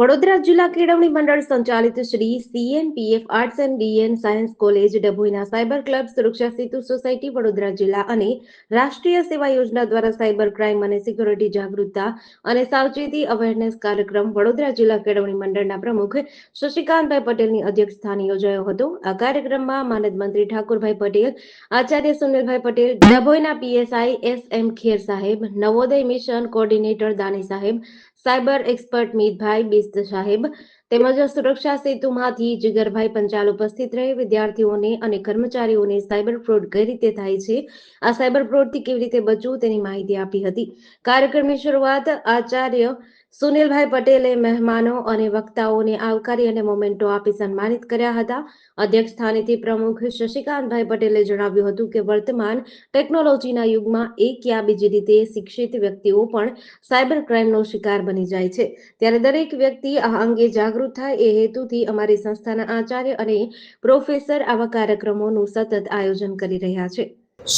વડોદરા જિલ્લા કેળવણી મંડળ સંચાલિત Shri CNPF arts and DN science college ડભોઈના cyber club Suraksha Setu society Vadodara જિલ્લા અને રાષ્ટ્રીય સેવા યોજના દ્વારા સાયબર ક્રાઇમ અને સિક્યોરિટી જાગૃતતા અને સાવચેતી અવેરનેસ કાર્યક્રમ વડોદરા જિલ્લા કેળવણી મંડળના પ્રમુખ શશિકાંતભાઈ પટેલની અધ્યક્ષસ્થાને યોજાયો હતો. આ કાર્યક્રમમાં માનદ મંત્રી ઠાકુરભાઈ પટેલ, આચાર્ય સુનિલભાઈ પટેલ, ડભોઈના પીએસઆઈ એસ એમ ખેર સાહેબ, નવોદય મિશન કોર્ડિનેટર દાની સાહેબ સાયબર એક્સપર્ટ મીતભાઈ બિસ્ત સાહેબ તેમજ સુરક્ષા સેતુમાંથી જીગરભાઈ પંચાલ ઉપસ્થિત રહી. વિદ્યાર્થીઓને અને કર્મચારીઓને સાયબર ફ્રોડ કઈ રીતે થાય છે? આ સાયબર ફ્રોડથી કેવી રીતે બચવું તેની માહિતી આપી હતી. કાર્યક્રમની શરૂઆત આચાર્ય સુનિલભાઈ પટેલે મહેમાનો અને વક્તાઓને આવકારી અને મોમેન્ટો આપી સન્માનિત કર્યા હતા. અધ્યક્ષ સ્થાનેથી પ્રમુખ શશિકાંતભાઈ પટેલે જણાવ્યું હતું કે વર્તમાન ટેકનોલોજીના યુગમાં એક યા બીજી રીતે શિક્ષિત વ્યક્તિઓ પણ સાયબર ક્રાઇમનો શિકાર બની જાય છે. ત્યારે દરેક વ્યક્તિ આ અંગે જાગૃત થાય એ હેતુથી અમારી સંસ્થાના આચાર્ય અને પ્રોફેસર આવા કાર્યક્રમોનું સતત આયોજન કરી રહ્યા છે.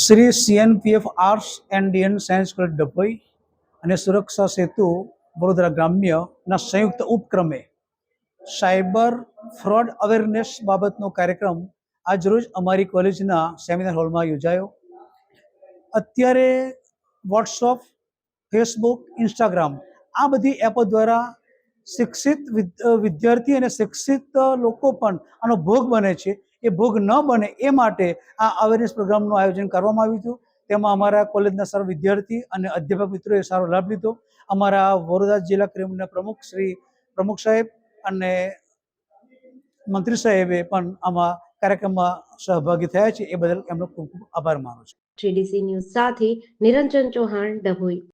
Shri CNPF arts and DN science college Dabhoi અને સુરક્ષા સેતુ વડોદરા ગ્રામ્યના સંયુક્ત ઉપક્રમે સાયબર ફ્રોડ અવેરનેસ બાબતનો કાર્યક્રમ આજરોજ અમારી કોલેજના સેમિનાર હોલમાં યોજાયો. અત્યારે વોટ્સઅપ ફેસબુક ઇન્સ્ટાગ્રામ આ બધી એપો દ્વારા શિક્ષિત વિદ્યાર્થી અને શિક્ષિત લોકો પણ આનો ભોગ બને છે. એ ભોગ ન બને એ માટે આ અવેરનેસ પ્રોગ્રામનું આયોજન કરવામાં આવ્યું હતું. તેમાં અમારા કોલેજના સર્વ વિદ્યાર્થી અને અધ્યાપક મિત્રોએ સારો લાભ લીધો. અમારા વડોદરા જિલ્લા ક્રિમના પ્રમુખ શ્રી પ્રમુખ સાહેબ અને મંત્રી સાહેબે પણ આમાં કાર્યક્રમમાં સહભાગી થયા છે. એ બદલ એમનો ખૂબ ખૂબ આભાર માનું છું. જીડીસી ન્યૂઝ સાથે નિરંજન ચૌહાણ ડભોઈ.